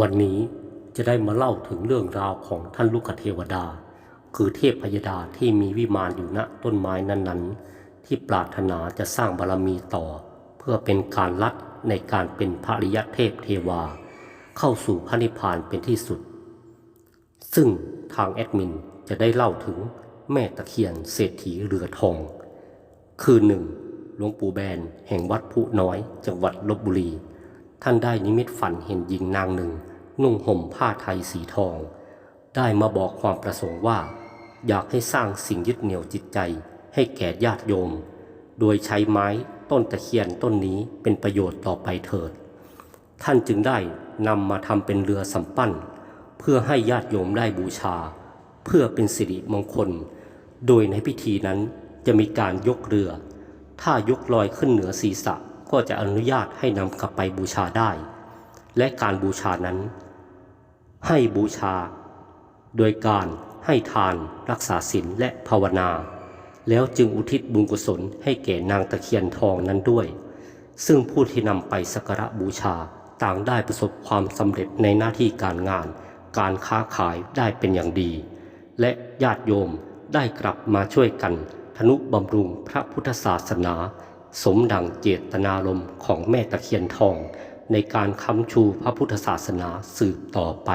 วันนี้จะได้มาเล่าถึงเรื่องราวของท่านลูกเทวดา คือเทพพยดาที่มีวิมานอยู่ณต้นไม้นั้นๆ ที่ปรารถนาจะสร้างบารมีต่อ เพื่อเป็นการลัดในการเป็นพระริยเทพเทวา เข้าสู่พระนิพพานเป็นที่สุด ซึ่งทางแอดมินจะได้เล่าถึงแม่ตะเคียนเศรษฐีเรือทอง คือหนึ่งหลวงปู่แบนแห่งวัดผู้น้อยจังหวัดลบบุรี ท่านได้นิมิตฝันเห็นหญิงนางหนึ่ง นุ่งห่มผ้าไทยสีทอง ได้มาบอกความประสงค์ว่า อยากให้สร้างสิ่งยึดเหนี่ยวจิตใจ ให้แก่ญาติโยม โดยใช้ไม้ต้นตะเคียนต้นนี้เป็นประโยชน์ต่อไปเถิด ท่านจึงได้นำมาทำเป็นเรือสำปั้น เพื่อให้ญาติโยมได้บูชา เพื่อเป็นสิริมงคล โดยในพิธีนั้นจะมีการยกเรือ ถ้ายกลอยขึ้นเหนือศีรษะ ก็จะอนุญาตให้นำกลับไปบูชาได้ และการบูชานั้น ให้บูชา โดยการให้ทานรักษาศีลและภาวนา แล้วจึงอุทิศบุญกุศลให้แก่นางตะเคียนทองนั้นด้วย ซึ่งผู้ที่นำไปสักการะบูชาต่างได้ประสบความสำเร็จในหน้าที่การงาน การค้าขายได้เป็นอย่างดี และญาติโยมได้กลับมาช่วยกันธนุบำรุงพระพุทธศาสนา สมดังเจตนารมณ์ของแม่ตะเคียนทอง ในการค้ำชูพระพุทธศาสนาสืบต่อไป